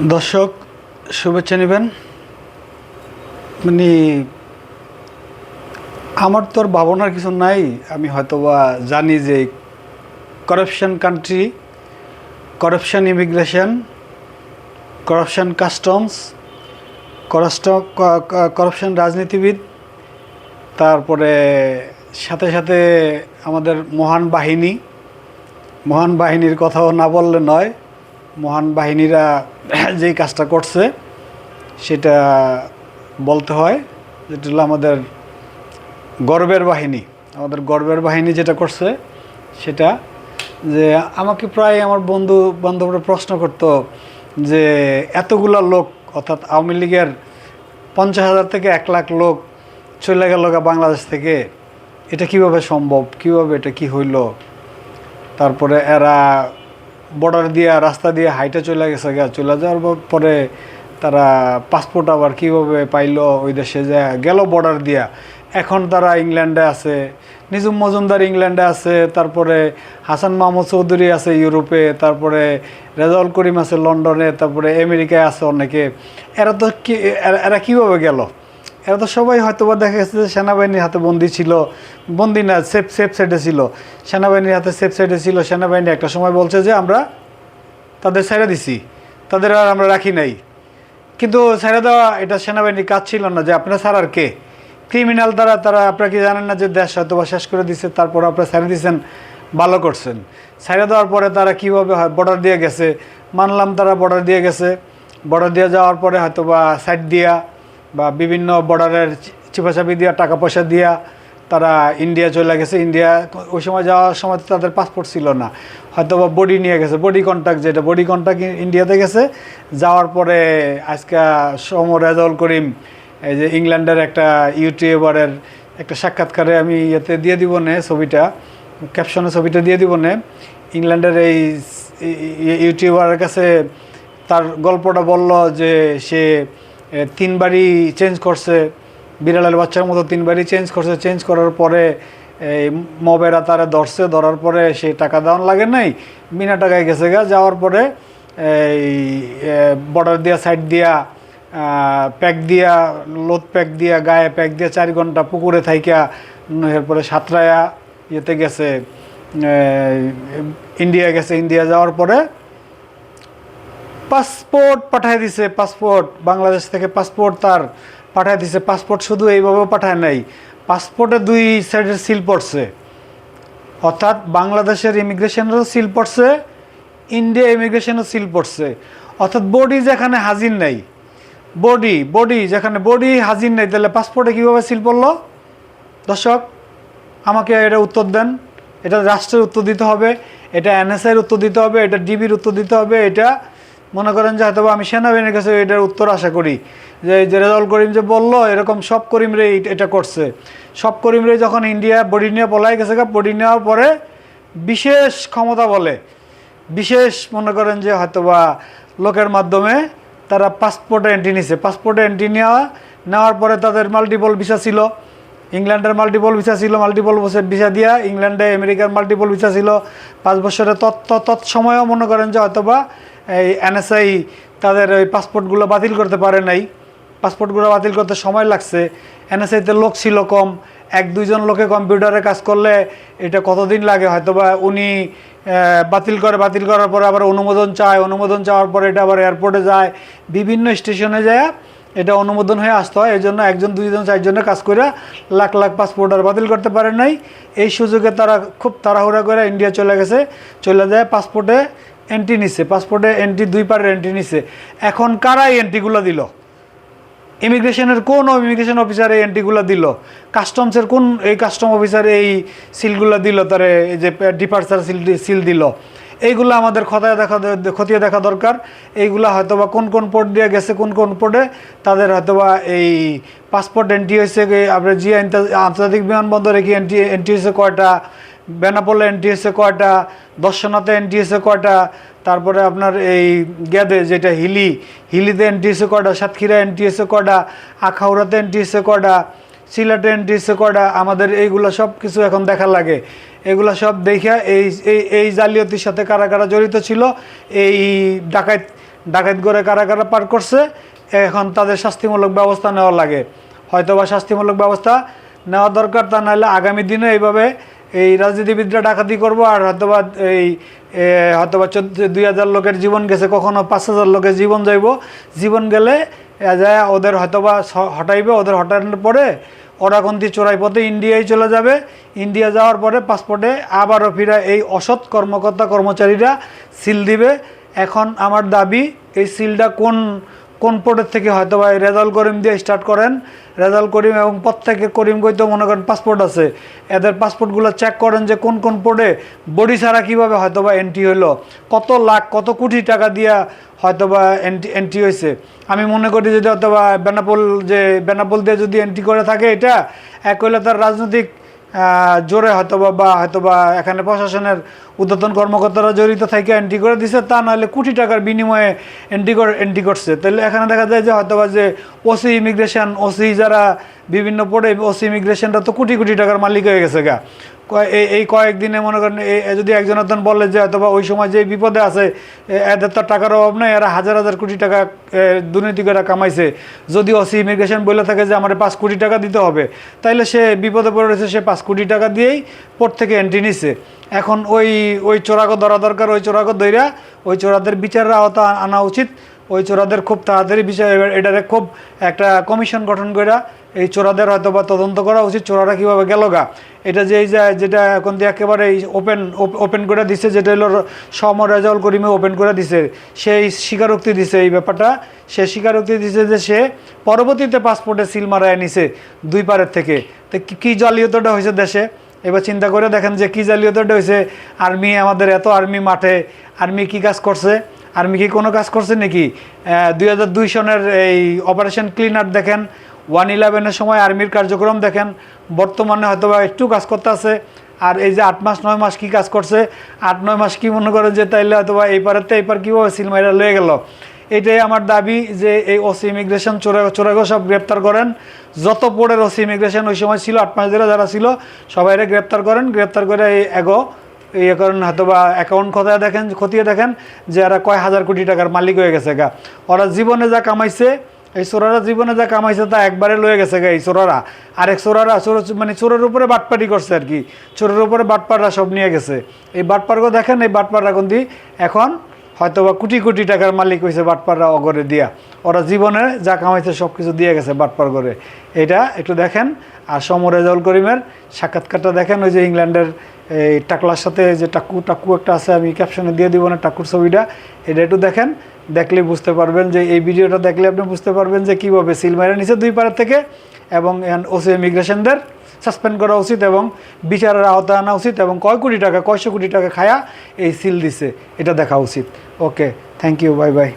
দর্শক, শুভেচ্ছা নেবেন। মানে আমার তোর ভাবনার কিছু নাই। আমি হয়তোবা জানি যে corruption country corruption immigration corruption customs corruption রাজনীতিবিদ, তারপরে সাথে সাথে আমাদের মহান বাহিনী। মহান বাহিনীর কথাও না বললে নয়। মহান বাহিনীরা যেই কাজটা করছে, সেটা বলতে হয় যেটা হলো আমাদের গর্বের বাহিনী। আমাদের গর্বের বাহিনী যেটা করছে, সেটা যে আমাকে প্রায় আমার বন্ধু বান্ধবরা প্রশ্ন করতো যে এতগুলা লোক, অর্থাৎ আওয়ামী লীগের পঞ্চাশ হাজার থেকে এক লাখ লোক চলে গেল বাংলাদেশ থেকে, এটা কীভাবে সম্ভব? কীভাবে এটা কি হইল? তারপরে এরা বর্ডার দিয়ে, রাস্তা দিয়ে হাইটে চলে গেছে গা চলে যাওয়ার পর- তারা পাসপোর্ট আবার কীভাবে পাইলো ওই দেশে যে গেল বর্ডার দিয়া। এখন তারা ইংল্যান্ডে আছে, নিজুম মজুমদার ইংল্যান্ডে আছে, তারপরে হাসান মাহমুদ চৌধুরী আছে ইউরোপে, তারপরে রেজাউল করিম আছে লন্ডনে, তারপরে আমেরিকায় আছে অনেকে। এরা তো কি এরা কীভাবে গেল? এরা তো সবাই হয়তো বা দেখা গেছে যে সেনাবাহিনীর হাতে বন্দি ছিল। বন্দি না সেফ সেফ সাইডে ছিল। সেনাবাহিনীর হাতে সেফ সাইডে ছিল। সেনাবাহিনী একটা সময় বলছে যে আমরা তাদের ছেড়ে দিছি। তাদের আর আমরা রাখি নাই। কিন্তু ছেড়ে দেওয়া, এটা সেনাবাহিনীর কাজ ছিল না যে আপনারা ছাড়ার কে? ক্রিমিনাল দ্বারা তারা আপনারা কি জানেন না যে দেশ হয়তো বা শেষ করে দিছে, তারপর আপনারা ছেড়ে দিয়েছেন ভালো করছেন। ছেড়ে দেওয়ার পরে তারা কীভাবে হয় বর্ডার দিয়ে গেছে। মানলাম তারা বর্ডার দিয়ে গেছে। বর্ডার দিয়ে যাওয়ার পরে হয়তো বা সাইড দিয়া বা বিভিন্ন বর্ডারের চিপাচাপি দিয়া টাকা পয়সা দিয়া তারা ইন্ডিয়া চলে গেছে ইন্ডিয়া ওই সময় যাওয়ার সময় তাদের পাসপোর্ট ছিল না হয়তো বা বডি নিয়ে গেছে বডি কন্ট্যাক্ট যেটা বডি কন্ট্যাক্ট ইন্ডিয়াতে গেছে যাওয়ার পরে আজকে সম রেজাউল করিম এই যে ইংল্যান্ডের একটা ইউটিউবারের একটা সাক্ষাৎকারে আমি ইয়েতে দিয়ে দিব নে ছবিটা ক্যাপশনে ছবিটা দিয়ে দিব নে ইংল্যান্ডের এই ইউটিউবারের কাছে তার গল্পটা বলল যে সে তিনবারই চেঞ্জ করছে, বিড়ালের বাচ্চার মতো তিনবারই চেঞ্জ করছে। চেঞ্জ করার পরে এই মবেরা তারা ধরছে, ধরার পরে সে টাকা দেওয়ান লাগে নাই বিনা টাকায় গেছে গা। যাওয়ার পরে, এই বর্ডার দিয়া সাইড দিয়া প্যাক দিয়া লোদ প্যাক দিয়া, গায়ে প্যাক দিয়া চার ঘণ্টা পুকুরে থাইকা, এরপরে সাঁতরায়া ইয়েতে গেছে ইন্ডিয়া গেছে। ইন্ডিয়া যাওয়ার পরে পাসপোর্ট পাঠায় দিছে, পাসপোর্ট, বাংলাদেশ থেকে পাসপোর্ট তার পাঠায় দিছে। পাসপোর্ট শুধু এইভাবে পাঠায় নাই, পাসপোর্টে দুই সাইডের সিল পড়ছে। অর্থাৎ বাংলাদেশের ইমিগ্রেশনেরও সিল পড়ছে ইন্ডিয়া ইমিগ্রেশনও সিল পড়ছে। অর্থাৎ বডি যেখানে হাজির নাই বডি বডি যেখানে বডি হাজির নেই, তাহলে পাসপোর্টে কীভাবে সিল পড়ল? দর্শক, আমাকে এটা উত্তর দেন। এটা রাষ্ট্রের উত্তর দিতে হবে, এটা এনএসআইয়ের উত্তর দিতে হবে, এটা ডিবির উত্তর দিতে হবে, এটা মনে করেন যে হয়তো বা আমি সেনাবাহিনীর কাছে এটার উত্তর আশা করি। যে যে রেজাউল করিম যে বলল, এরকম সব করিমরে এই- এটা করছে। সব করিম রে যখন ইন্ডিয়া বডি নিয়ে পলাই গেছে বডি নেওয়ার পরে বিশেষ ক্ষমতা বলে। বিশেষ মনে করেন যে হয়তোবা লোকের মাধ্যমে তারা পাসপোর্টে এন্ট্রি নিছে। পাসপোর্টে এন্ট্রি নেওয়া নেওয়ার পরে তাদের মাল্টিপল ভিসা ছিল। ইংল্যান্ডের মাল্টিপল ভিসা ছিল মাল্টিপল ভিসা দিয়া। ইংল্যান্ডে আমেরিকার মাল্টিপল ভিসা ছিল। পাঁচ বছরের তৎ তৎসময়েও মনে করেন যে হয়তোবা এই এনএসআই তাদের ওই পাসপোর্টগুলো বাতিল করতে পারে নাই। পাসপোর্টগুলো বাতিল করতে সময় লাগছে। এনএসআইতে লোক ছিল কম। এক, দুইজন লোকে কম্পিউটারে কাজ করলে এটা কতদিন লাগে? হয়তোবা উনি বাতিল করে, বাতিল করার পরে আবার অনুমোদন চায়। অনুমোদন চাওয়ার পরে এটা আবার এয়ারপোর্টে যায়। বিভিন্ন স্টেশনে যায়, এটা অনুমোদন হয়ে আসতে। হয় এই জন্য একজন, দুইজন, চারজনে কাজ করে লাখ লাখ পাসপোর্ট আর বাতিল করতে পারে নাই। এই সুযোগে তারা খুব তাড়াহুড়া করে ইন্ডিয়া চলে গেছে। চলে যায় পাসপোর্টে এন্ট্রি নিচ্ছে পাসপোর্টে এন্ট্রি, দুই পারের এন্ট্রি নিচ্ছে এখন কারা এই এন্ট্রিগুলো দিল? ইমিগ্রেশনের কোন ইমিগ্রেশন অফিসার এই এন্ট্রিগুলো দিল? কাস্টমসের কোন এই কাস্টম অফিসার এই সিলগুলো দিল, তার এই যে ডিপার্চার সিল সিল দিল? এইগুলো আমাদের খতায় দেখা খতিয়ে দেখা দরকার। এইগুলো হয়তো বা কোন কোন পোর্ট দিয়ে গেছে, কোন কোন পোর্টে তাদের হয়তো বা এই পাসপোর্ট এন্ট্রি হয়েছে আপনার জিয়া আন্তর্জাতিক বিমানবন্দরে কি এন্ট্রি এন্ট্রি হয়েছে কয়টা? বেনাপোলে হয়েছে কয়টা দর্শনাতে হয়েছে কয়টা তারপরে আপনার এই গ্যাদে যেটা হিলি, হিলিতে হয়েছে কয়টা সাতক্ষীরা হয়েছে কয়টা আখাউড়াতে হয়েছে কয়টা সিলেটে হয়েছে কয়টা আমাদের এইগুলো সব কিছু এখন দেখা লাগে। এগুলো সব দেখে এই এই জালিয়াতির সাথে কারা কারা জড়িত ছিল, এই ডাকাত ডাকাত করে কারা কারা পার করছে, এখন তাদের শাস্তিমূলক ব্যবস্থা নেওয়া লাগে। হয়তো বা শাস্তিমূলক ব্যবস্থা নেওয়া দরকার, তা নাহলে আগামী দিনে এইভাবে এই রাজনীতিবিদরা ডাকাতি করব আর হয়তোবা এই হয়তোবা চোদ্দ, দুই হাজার লোকের জীবন গেছে, কখনো পাঁচ হাজার লোকের জীবন যাইব। জীবন গেলে যায়, ওদের হয়তোবা হটাইবে, ওদের হটানোর পরে ওরা কোনটি চোরাই পথে ইন্ডিয়ায় চলে যাবে। ইন্ডিয়া যাওয়ার পরে পাসপোর্টে আবারও ফিরা এই অসৎ কর্মকর্তা কর্মচারীরা সিল দিবে। এখন আমার দাবি, এই সিলটা কোন কোন পোর্টের থেকে হয়তো বা রেজাল করিম দিয়ে স্টার্ট করেন, রেজাল করিম এবং প্রত্যেকের করিম তো মনে করেন পাসপোর্ট আছে। এদের পাসপোর্টগুলো চেক করেন যে কোন কোন পোর্টে বডি ছাড়া কীভাবে হয়তো বা এন্ট্রি হলো কত লাখ, কত কোটি টাকা দিয়া হয়তো বা এন্ট্রি এন্ট্রি হয়েছে আমি মনে করি যদি হয়তো বা বেনাপোল যে বেনাপোল দিয়ে যদি এন্ট্রি করে থাকে এটা, এক হইলে তার রাজনৈতিক জোরে হয়তো বা বা হয়তো বা এখানে প্রশাসনের উদ্যতন কর্মকর্তারা জড়িত থেকে এন্ট্রি করে দিছে, তা নাহলে কোটি টাকার বিনিময়ে এন্ট্রি করে এন্ট্রি করছে। তাহলে এখানে দেখা যায় যে হয়তো যে ওসি ইমিগ্রেশন ওসি যারা বিভিন্ন পড়ে ওসি ইমিগ্রেশনরা তো কোটি কোটি টাকার মালিক হয়ে গেছে গা। এই কয়েকদিনে মনে করেন যদি একজন একজন বলে যে হয়তো বা ওই সময় যে বিপদে আছে এদের তো টাকার অভাব নেই, এরা হাজার হাজার কোটি টাকা দুর্নীতি করে কামাইছে। যদি ওসি ইমিগ্রেশন বলে থাকে যে আমার পাঁচ কোটি টাকা দিতে হবে, তাইলে সে বিপদে পড়ে রয়েছে, সে পাঁচ কোটি টাকা দিয়েই পোর্ট থেকে এন্ট্রি নিছে। এখন ওই ওই চোরাকে ধরা দরকার, ওই চোরাকে দইরা ওই চোরাদের বিচারের আওতা আনা উচিত। ওই চোরাদের খুব তাড়াতাড়ি বিচার এটারে খুব একটা কমিশন গঠন করে এই চোরাদের হয়তো বা তদন্ত করা উচিত, চোরারা কীভাবে গেল গা। এটা যে যেটা এখন দিয়ে একেবারে ওপেন ওপেন করে দিছে, যেটা হলো সম রেজাউল করিমে ওপেন করে দিছে, সেই স্বীকারোক্তি দিছে এই ব্যাপারটা। সে স্বীকারোক্তি দিছে যে সে পরবর্তীতে পাসপোর্টে সিল মারায় নিছে দুই পারের থেকে। তো কি জালিয়াতটা হয়েছে দেশে? এবার চিন্তা করে দেখেন যে কী জালিয়াতটা হয়েছে। আর্মি আমাদের এত আর্মি মাঠে, আর্মি কি কাজ করছে? আর্মি কি কোনো কাজ করছে নাকি? দুই দুই সনের এই অপারেশন ক্লিনার দেখেন, ওয়ান ইলেভেনের সময় আর্মির কার্যক্রম দেখেন, বর্তমানে হয়তো বা একটু কাজ করতে আছে। আর এই যে আট মাস, নয় মাস কি কাজ করছে? আট, নয় মাস কি মনে করে যে তাইলে হয়তো বা এই পারেতে এই পার কীভাবে সিলমাইরা লয়ে গেল? এটাই আমার দাবি যে এই ওসি ইমিগ্রেশন চোরা, চোরাগো সব গ্রেপ্তার করেন। যত পোর্টের ওসি ইমিগ্রেশন ওই সময় ছিল, আট মাস ধরে যারা ছিল, সবাইরে গ্রেপ্তার করেন। গ্রেপ্তার করে এই এগো ইয়ে করেন হয়তো বা অ্যাকাউন্ট খতিয়ে দেখেন খতিয়ে দেখেন যে এরা কয় হাজার কোটি টাকার মালিক হয়ে গেছে গা। ওরা জীবনে যা কামাইছে এই চোরারা জীবনে যা কামাইছে তা একবারে লয়ে গেছে গা এই চোরারা। আর এক চোরারা চোর মানে চোরের উপরে বাটপাটি করছে আর কি। চোরের উপরে বাটপাররা সব নিয়ে গেছে। এই বাটপারগো দেখেন, এই বাটপাররা কোন দি এখন হয়তো বা কোটি কোটি টাকার মালিক হয়েছে বাটপাররা অগরে দিয়া। ওরা জীবনে যা কামাইছে সব কিছু দিয়ে গেছে বাটপার করে এটা একটু দেখেন। আর সমর করিমের সাক্ষাৎকারটা দেখেন, ওই যে ইংল্যান্ডের এই টাকলার সাথে যে টাকু টাকু একটা আছে, আমি ক্যাপশনে দিয়ে দিব না টাকুর ছবিটা। এটা একটু দেখেন। দেখলে বুঝতে পারবেন যে এই ভিডিওটা দেখলে আপনি বুঝতে পারবেন যে কীভাবে সিল মেরে নিচে দুই পাড়ার থেকে এবং ওসি ইমিগ্রেশনদের সাসপেন্ড করা উচিত এবং বিচারের আওতায় আনা উচিত এবং কয় কোটি টাকা, কয়শো কোটি টাকা খায়া এই সিল দিছে, এটা দেখা উচিত। Okay thank you bye bye